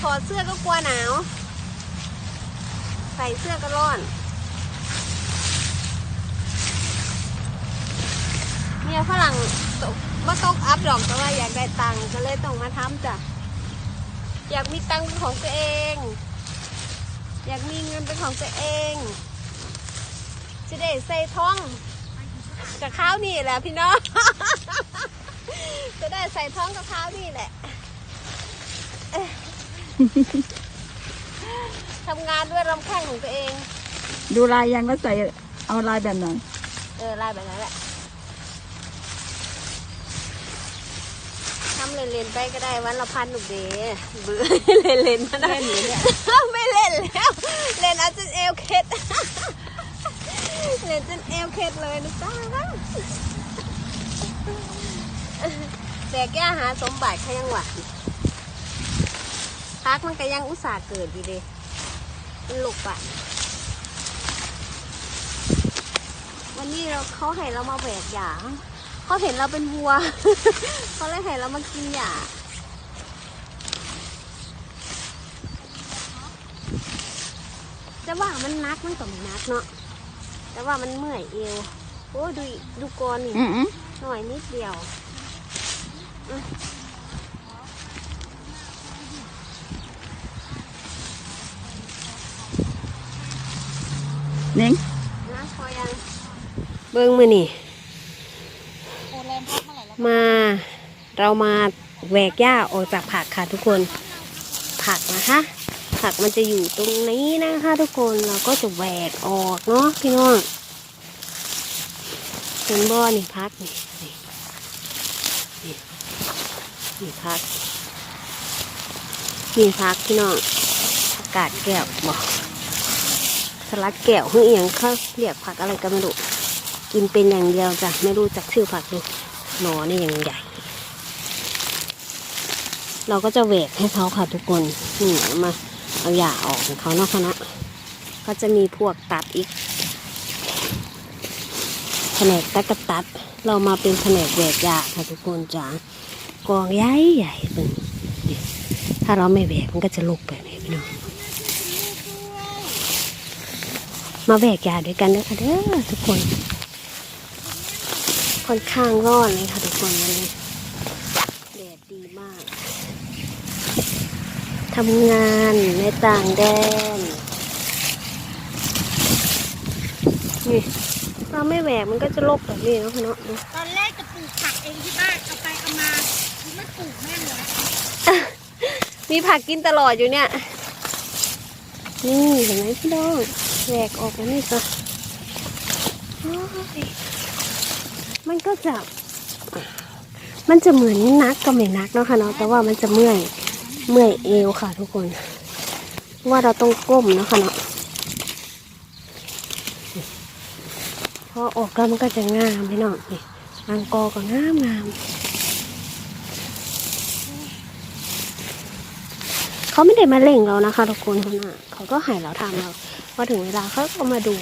ถอดเสื้อก็กลัวหนาว ใส่เสื้อก็ร้อน เนี่ยฝรั่งตกมาตกอัพดอกแต่ว่าอยากได้ตังค์ก็เลยต้องมาทำจ้ะ อยากมีตังค์เป็นของตัวเอง อยากมีเงินเป็นของตัวเอง จะได้ใส่ท้องกับข้าวนี่แหละพี่น้อง จะได้ใส่ท้องกับข้าวนี่แหละ ทำงานด้วยลำแข้งของตัวเอง ดูลายยังแล้วใส่เอาลายแบบไหนเออไล่แบบนั้นแหละทำเล่นๆไปก็ได้วันละพันหนุกเดเบื่อเล่นๆนะเล่นอยู่เนี่ยไม่เล่นแล้ว เล่นอาจจะเอวเคล็ดเล่นจนเอวเคล็ดเลยนะจ้าแต่แก้หาสมบัติเขายังหวาน พักมันก็ยังอุตส่าห์เกิดอยู่เดีมันหลกปะวันนี้เราเขาให้เรามาแบกหยาเขาเห็นเราเป็นวัวเขาเลยให้เรามากินหยาแต่ว่ามันนักมันก็ไม่นักเนาะแต่ว่ามันเมื่อยเอวโอ้ยดูอีดูกรนี่อืมหน่อยนิดเดียวอืม เน่งนะพอยังเบิ้งมือนี่มาเรามาแหวกหญ้าออกจากผักค่ะทุกคน ผักนะคะ ผักมันจะอยู่ตรงนี้นะคะทุกคนเราก็จะแหวกออกเนาะพี่น้องเห็นบ่อนี่พักนี่นี่นี่นี่พักนี่พักพี่น้องอากาศแก้วบอก สลัดแก้วคือเอหย่างเขาเรียกผักอะไรก็ไม่รู้กินเป็นอย่างเดียวจ้ะไม่รู้จักชื่อผักดูหนอนี่อย่างใหญ่ เราก็จะแหวกให้เขาค่ะทุกคนนี่เอามาเอาหญ้าออกของเขาเนาะคะเนาะก็จะมีพวกตัดอีกแผนกตัดกตัด เรามาเป็นแผนกแหวกหญ้าค่ะทุกคนจ้ากองใหญ่ใหญ่เป็นถ้าเราไม่แหวกมันก็จะลุกแบบนี้พี่น้อง มาแหวกหญ้าด้วยกันเด้อค่ะเด้อทุกคน ค่อนข้างร้อนเลยค่ะทุกคนวันนี้แดดดีมากทำงานในต่างแดนนี่เราไม่แหวกมันก็จะลบแบบนี้เนาะพี่เนาะดูตอนแรกจะปลูกผักเองที่บ้านเอาไปเอามาไม่ปลูกแม่งเลยมีผักกินตลอดอยู่เนี่ย นี่เห็นไหมพี่น้อง แหวกออกแล้วนี่ก็มันก็จะ มันจะเหมือนนักก็ไม่นักเนาะค่ะเนาะแต่ว่ามันจะเมื่อยเมื่อยเอวค่ะทุกคนว่าเราต้องก้มเนาะค่ะเนาะพอออกแล้วมันก็จะงามพี่น้องนี่อังกอก็งามงามเขาไม่ได้มาเล่งเรานะคะทุกคนเขาน่ะเขาก็ให้เราทำเรา อถึงเวลาเขาก็มาดู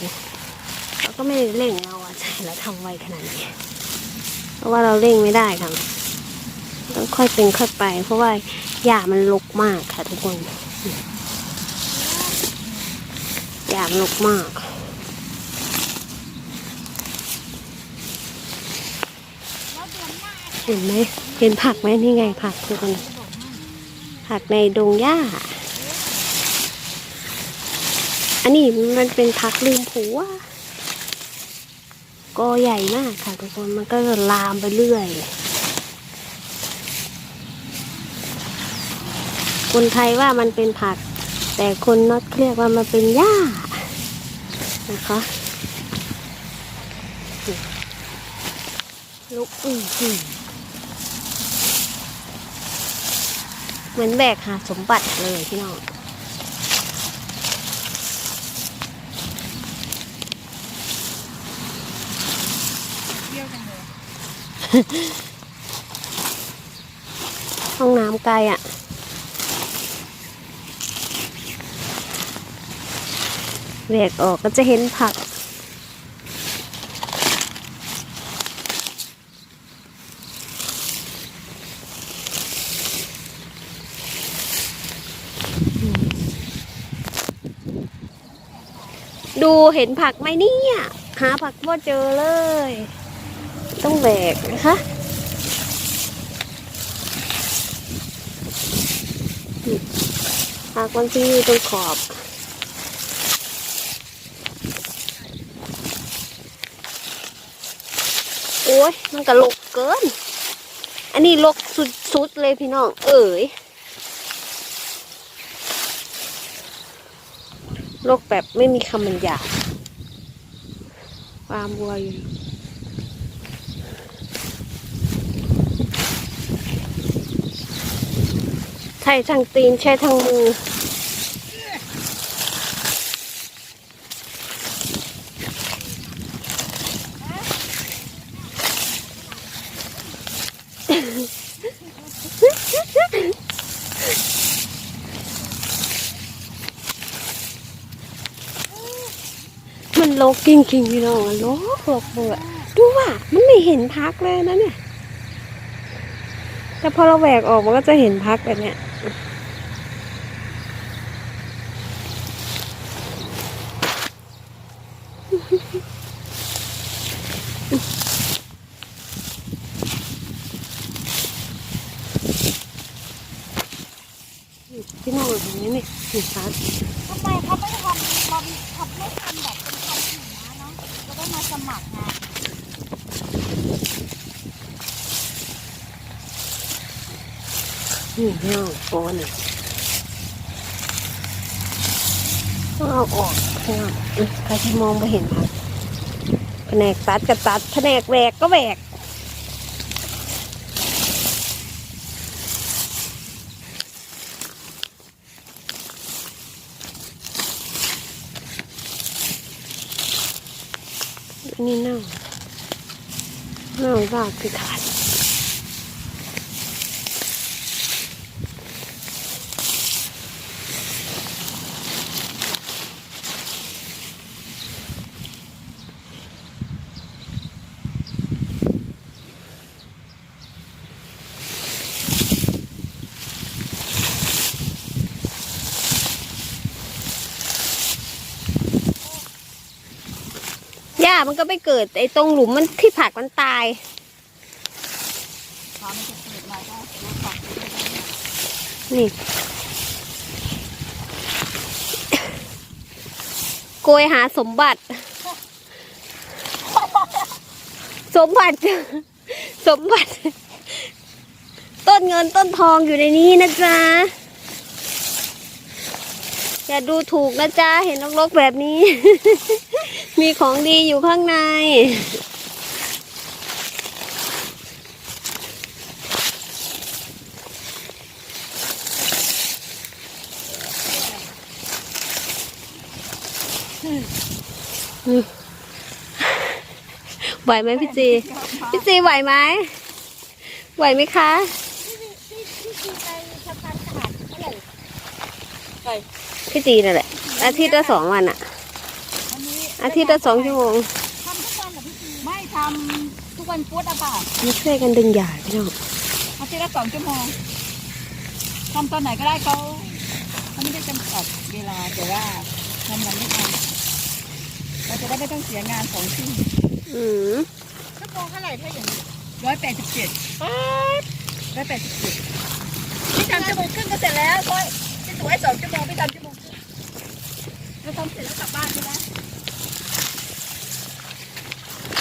เขาก็ไม่ได้เล่งเราอะใช่เราทำไวขนาดนี้เพราะว่าเราเร่งไม่ได้ค่ะต้องค่อยเป็นค่อยไป เพราะว่าหญ้ามันรกมากค่ะทุกคนหญ้ามันรกมากเห็นไหมเห็นผักไหมนี่ไงผักทุกคนผักในดงหญ้า อันนี้มันเป็นผักลืมผัวกอใหญ่มากค่ะทุกคน มันก็ลามไปเรื่อย คนไทยว่ามันเป็นผัก แต่คนน็อตเรียกว่ามันเป็นหญ้า นะคะลุกอือหือเหมือนแบกหาสมบัติเลยพี่น้อง ห้องน้ำไกลอะ แหวกออกก็จะเห็นผัก ดูเห็นผักไหมเนี่ย หาผักว่าเจอเลย ต้องแบกนะคะนี่ผักมันที่อยู่ตรงขอบโอ้ยมันก็ลกเกิน อันนี้ลกสุดๆเลยพี่น้อง เอ๋ยลกแบบไม่มีคำบรรยายความวัวอยู่ ใช้ทางตีนใช้ทางมือ มันลกจริงพี่น้องอะลกลกเบื่อดูว่ามันไม่เห็นพักเลยนะเนี่ยแต่พอเราแหวกออกมันก็จะเห็นพักแบบเนี้ย พี่น้องเห็นไหมเนี่ยเห็นพักทำไมเขาไม่ทำเราทำไม่ทำแบบเป็นทำหิมะเนาะแล้วก็มาสมัครงานนี่พี่น้องโอนอะต้อง เอาออกน้องอุ๊ยใครที่มองไปเห็นพักแผนกตัดก็ตัดแผนกแหวกก็แหวกนนี้เน่าเน่าว่าคือขาดามันก็ไปเกิดไอ้ตรงหลุมมันที่ผักมันตาย นี่โกยหาสมบัติ สมบัติ สมบัติ ต้นเงินต้นทองอยู่ในนี้นะจ๊ะ อย่าดูถูกนะจ๊ะ เห็นรกๆแบบนี้ มีของดีอยู่ข้างใน ไหวไหมพี่จี พี่จีไหวไหม ไหวไหมคะที่ที่ที่ไป ทำการตลาดเท่าไหร่ใช่พี่จีนั่นแหละ อาทิตย์ละสองวันอะอันนี้อาทิตย์ละสองชั่วโมงทำทุกวันเหรอพี่จีไม่ทำทุกวันพุธอะค่ะมาช่วยกันดึงหยาพี่น้องอาทิตย์ละสองชั่วโมงทำตอนไหนก็ได้เขาเขาไม่ได้จำกัดเวลาแต่ว่าทำวันไม่ทำเราจะได้ไม่ต้องเสียงานของที่อืมชั่วโมงเท่าไหร่ถ้าอย่างนี้ร้อยแปดสิบเจ็ดร้อยแปดสิบเจ็ดพี่ทำชั่วโมงครึ่งก็เสร็จแล้วค่อยพี่สวยสองชั่วโมงพี่ทำชั่วโมงครึ่งเราทำเสร็จแล้วกลับบ้านใช่ไหม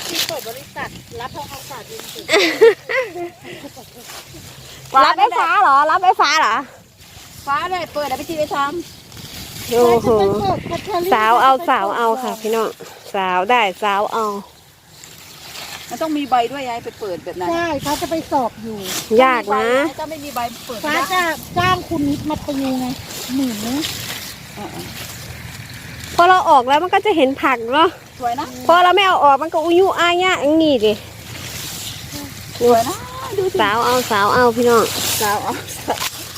ที่เปิดบ ริษัทรับทำความสะอาดเองสิรับไฟฟ้าเหรอ รับไฟฟ้าเหรอ ฟ้าเลยเปิดอะพี่ทีไปทโอ้โหจะไปเปิดแคทเธอรี่สาวเอาสาวเอาค่ะพี่น้องสาวได้สาวเอาำมันต้องมีใบด้วยยายไปเปิดแบบนั้น ใช่เขาจะไปสอบอยู่ ยากนะถ้าไม่มีใบเปิดฟ้าไม่ได้จะจ้างคุณนิดมาตีไงหมื่นนึงเออพอเราออกแล้วมันก็จะเห็นผักเนาะสวยนะพอเราไม่เอาออกมันก็อุยุอายะอย่างนี้ดิ สวยนะดูสิสาวเอาสาวเอาพี่น้องสาวเอา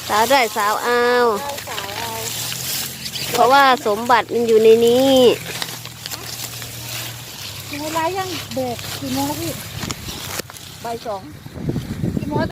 สาวได้สาวเอาเอาสาวเอาเพราะว่าสมบัติมันอยู่ในนี้ถึงเวลายังเบรกกี่โมงแล้วพี่ใบสอง